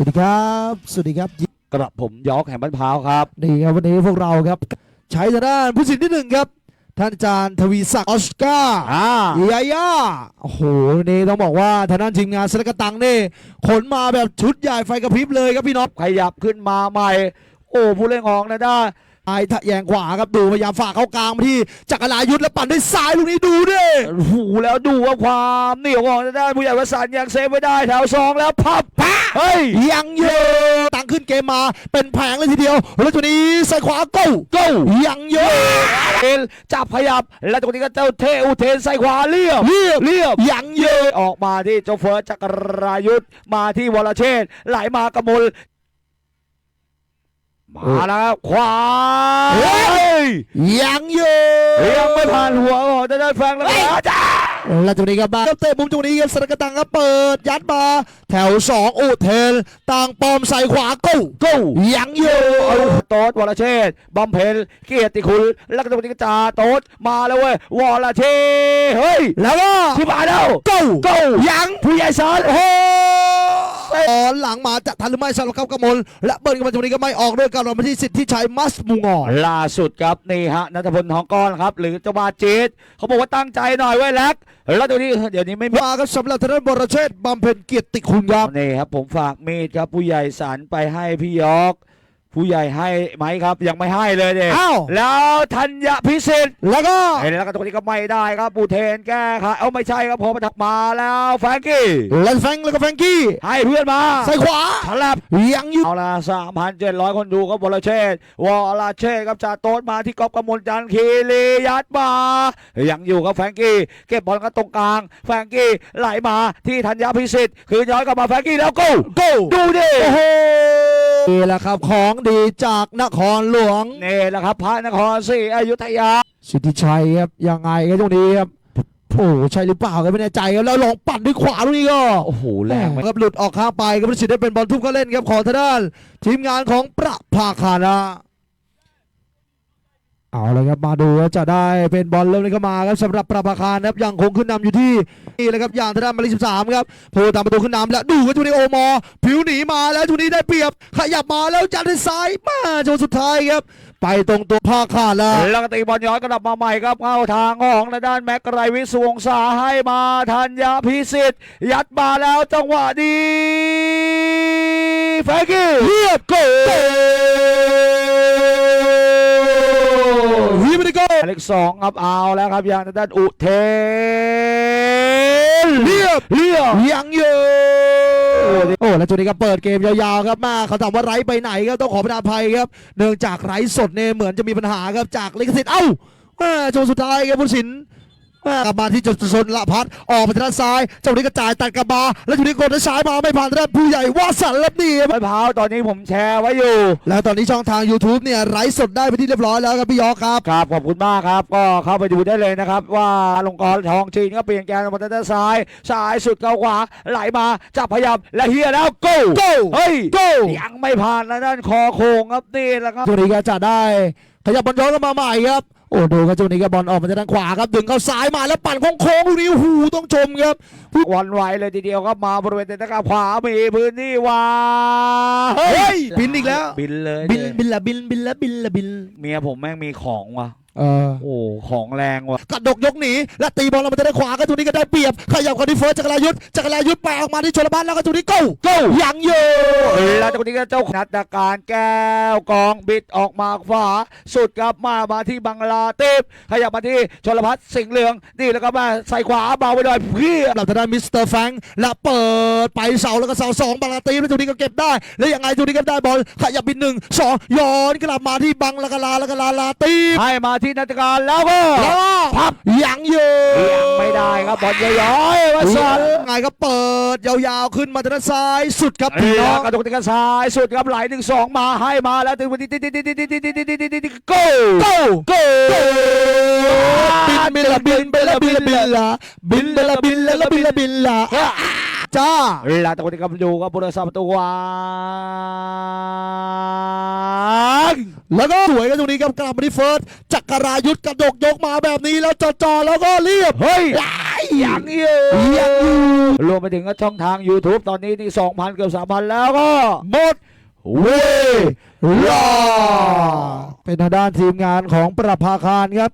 สวัสดีครับ สวัสดีครับกระผมยอกแห่งบ้านพร้าวครับนี่ครับวันนี้พวกเราครับ ใช้ทางด้านผู้สินที่หนึ่งครับ ท่านอาจารย์ทวีศักดิ์ออสการ์อ่ายาย่าโอ้โหวันนี่ต้องบอกว่าทางด้านทีมงานสลักกะตังนี่ขนมาแบบชุดใหญ่ไฟกระพริบเลยครับพี่น้องขยับขึ้นมาใหม่ โอ้ผู้เล่นของนะด้า ไอ้ทะแยงขวาครับดูพยายามฝากเข้ากลางมาที่จักรลายุทธแล้วปั่นด้วยซ้ายลูกนี้ดูดิหูแล้วดูว่าความเหนียวของนะด้าผู้ใหญ่วสันต์ยังเซฟไว้ได้แถวสองแล้วพับเฮ้ยยังเยอะตังขึ้นเกมมาเป็นแผงเลยทีเดียวแล้วตัวนี้ใส่ขวาเก้าโก้ยังเยอะเอ็นจับขยับแล้วตรงนี้ก็เจ้าเทอุเทนใส่ขวาเรียบเรียบเรียบยังเยอะออกมาที่เจ้าเฟิร์สจักรายุทธมาที่วรเชษฐ์ไหลมากระมล มาแล้วครับขวาเฮ้ยเฮ้ยยังเยอะยังไม่ผ่านหัวของทางด้านแฟรงค์แล้วก็จ้าแล้วตรงนี้ครับบ้านเตะมุมตรงนี้ครับสระกระตังครับเปิด ยัดมาแถวสองอุเทนต่างปอมใส่ขวากู้กู้ยังเยอะเอาโต๊ดวรเชษฐ์บำเพ็ญเกียรติคุณแล้วก็ตรงนี้ก็จ่าโต๊ดมาแล้วเว้ยวรเชษฐ์เฮ้ยแล้วก็ที่มาแล้วกู้กู้ยังผู้ใหญ่สอนโอ้โห ตอนหลังมาจะทันหรือไม่สำหรับครับกมลและเบิร์นกันมาตรงนี้ก็ไม่ออกด้วยการรอนมาที่สิทธิชัยมัสมูงอนล่าสุดครับนี่ฮะนัทพลทองก้อนครับ หรือเจ้าบาจีดเขาบอกว่าตั้งใจหน่อยไว้ยแล็กแล้วตรงนี้เดี๋ยวนี้ไม่มีมาครับสำหรับทางด้านบรเชษฐ์บำเพ็ญเกียรติคุณครับนี่ครับผมฝากมีดครับผู้ใหญ่สารไปให้พี่ยอก ผู้ใหญ่ให้ไหมครับยังไม่ให้เลยเด็อ้าว แล้วธัญพิเศษแล้วก็ เห็นแล้วก็ตรงนี้ก็ไม่ได้ครับปูเทนแก้ค่ะเอาไม่ใช่ครับพอมาถักมาแล้วแฟรงกี้แล้วแฟรงค์แล้วก็แฟรงกี้ให้เพื่อนมาใส่ขวาฉลับ ยังอยู่ เอาละสามพันเจ็ดร้อยคนดูครับวรเชษฐ์วรเชษฐ์ครับจ่าโต๊ดมาที่กอบกำมลจันทร์คีรียัดมา ยังอยู่กับแฟรงกี้ เก็บบอลกันตรงกลาง แฟรงกี้ไหลมาที่ธัญพิสิทธิ์ คือย้อนกลับมาแฟรงกี้แล้วกูกู้ดูดิ โอ้โห นี่แหละครับของดีจากนครหลวงนี่แหละครับพระนครศรีอยุธยา สิทธิชัยครับยังไงครับตรงนี้ครับโอ้ใช่หรือเปล่าก็ไม่แน่ใจครับแล้วลองปั่นด้วยขวาตรงนี้ก็โอ้โหแรงไหมครับหลุดออกข้างไปครับผู้สิทธิ์ได้เป็นบอลทุ่มเข้าเล่นครับของทางด้านทีมงานของประภาคานะ เอาเลยครับมาดูว่าจะได้เป็นบอลเริ่มเลยเข้ามาครับสำหรับประภาคารนะครับยังคงขึ้นนำอยู่ที่นี่เลยครับอย่างทางด้านมาเลสิบสามครับโผล่ตามประตูขึ้นนำแล้วดูว่าจูนี้โอมอผิวหนีมาแล้วจูนี้ได้เปรียบ ขยับมาแล้วจัดด้วยซ้ายมาจนสุดท้ายครับ ไปตรงตัวภาคาแล้วแล้วก็ตีบอลย้อนกลับมาใหม่ครับเข้าทางของทางด้านแม็กไรวิสวงศาให้มาธัญพิสิทธิ์ ยัดมาแล้วจังหวะดีแฟรงกี้เรียบโก ฮีมันโกหมายเลขสองครับเอาแล้วครับอย่างทางด้านอุเทนเรียบเรียบยังเยอะโอ้แล้วจุดนี้ก็เปิดเกมยาวๆครับมาเขาถามว่าไร้ไปไหนครับต้องขอประทานอภัยครับ เนื่องจากไร้สดเนี่ยเหมือนจะมีปัญหาครับจากลิขสิทธิ์เอ้าแม่โจนสุดท้ายครับผู้สินแม่ กลับมาที่จุดชนละพัดออกไปทางด้านซ้ายเจ้านี้กระจายตัดกลับมาแล้วจุดนี้กดด้านซ้ายมาไม่ผ่านทางด้านผู้ใหญ่วาสันรับนี่ครับมะพร้าวตอนนี้ผมแชร์ไว้อยู่ แล้วตอนนี้ช่องทาง YouTube เนี่ยไร้สดได้ไปที่เรียบร้อยแล้วครับพี่ยอครับ ครับขอบคุณมากครับ ก็เข้าไปดูได้เลยนะครับ ว่าลงกรณ์ทองจีนก็เปลี่ยนแกนมาทางด้านซ้ายซ้ายสุดเข้าขวาไหลมาจับพยายามและเฮียแล้ว go Go เฮ้ย Go ยังไม่ผ่านแล้วด้านคอโคงครับนี่แหละครับจุดนี้ก็จะได้ขยับบอลย้อนเข้ามาใหม่ครับ โอ้ดูครับจุดนี้ก็บอลออกมาจากด้านขวาครับดึงเข้าซ้ายมาแล้วปั่นโค้งๆลูกนี้โอ้โหูต้องชมครับหวันไหวเลยทีเดียวครับมาบริเวณเตะตะกร้าขวามีพื้นที่ว่างเฮ้ยบินอีกแล้วบินเลยบินบินละบินบินละบินละบินเมียผมแม่งมีของว่ะเออโอ้ของแรงว่ะกระดกยกหนีและตีบอลลงมาทางด้านขวาก็จุดนี้ก็ได้เปรียบขยับเข้าที่เฟิร์สจักรรายุทธจักรรายุทธแปะออกมาที่ชลบ้านแล้วก็จุดนี้โก้โก้ยังเยอะ แล้วจากนี้ก็เจ้านัดการแก้วกองบิดออกมาขวาสุดครับมามาที่บังลาเทพขยับมาที่ชลพัฒน์สิงห์เหลืองนี่แล้วก็มาใส่ขวาเบาไปหน่อยเพี่สำหรับทางด้านมิสเตอร์แฟงและเปิดไปเสาแล้วก็เสาสองบางลาตีแล้วจุดนี้ก็เก็บได้ แล้วยังไงจุดนี้ก็ได้บอลขยับบินหนึ่งสองย้อนกลับมาที่บังละกลาละกลาลาตีให้มาที่นัดการแล้วก็แล้วก็พับยังยอะยังไม่ได้ครับบอลย้อยวัสันไงก็เปิดยาวๆขึ้นมาทางด้านซ้ายสุดครับพี่น้องกระตุกที่กันซ้ายายสุดครับไหลหนึ่งสองมาให้มาแล้วถึงวันนี้โก้โก้โก้บินบินบินบินบินละบินบินละบินละบินละบินละจ้าลาตะวันกับดูครับบุรษาปะตัวแล้วก็สวยกันตรงนี้ครับกลับมาที่เฟิร์สจักรายุทธกระดกยกมาแบบนี้แล้วจอจอแล้วก็เรียบเฮ้ย ยังอยู่ยังอยู่รวมไปถึงก็ช่องทาง YouTube ตอนนี้นี่2,000เกือบ3,000 แล้วก็หมดเวลาเป็นทางด้านทีมงานของประภาคารครับ